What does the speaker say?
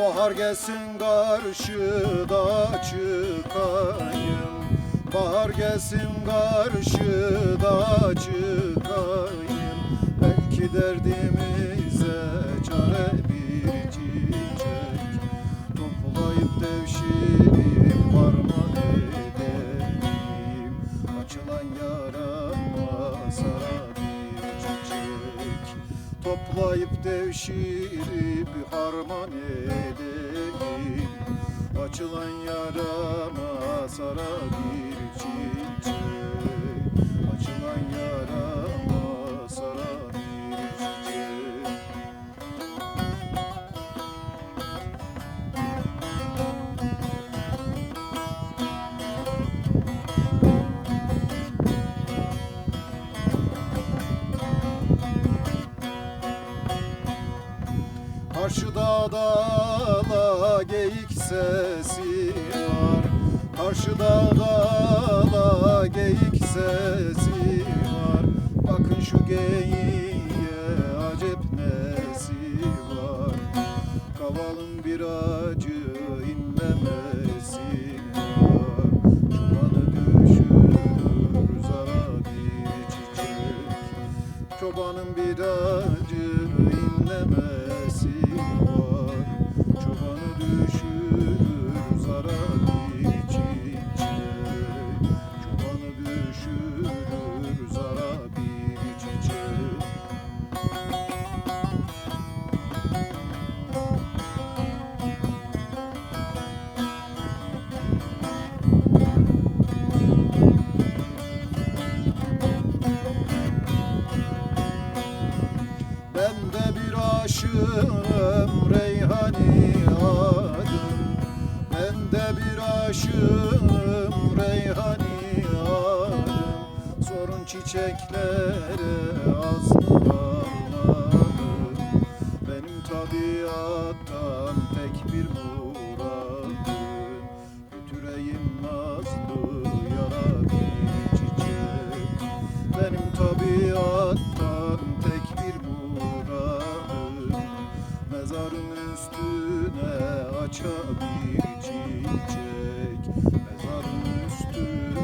Bahar gelsin karşıda çıkayım. Bahar gelsin karşıda çıkayım. Belki derdimize çare bir çiçek Toplayıp devşirip harman edeyim. Açılan yarama sara bir çiçek Toplayıp devşirip harman edeyim Açılan yarama sara bir çiçek Karşıda dağla geyik sesi var. Karşıda dağla geyik sesi var. Bakın şu geyiğe acep nesi var. Kavalın bir acı inlemesi var. Çobanı düşürür zara bir çiçek. Çobanın bir acı aşığım Reyhani adım. Ben de bir aşığım Reyhani adım. Sorun çiçeklere az mı bağladım Benim tabiattan tek bir muradım Götüreyim nazlı yara bir çiçek. Benim tabiattan üstüne açabilecek Mezarın üstüne.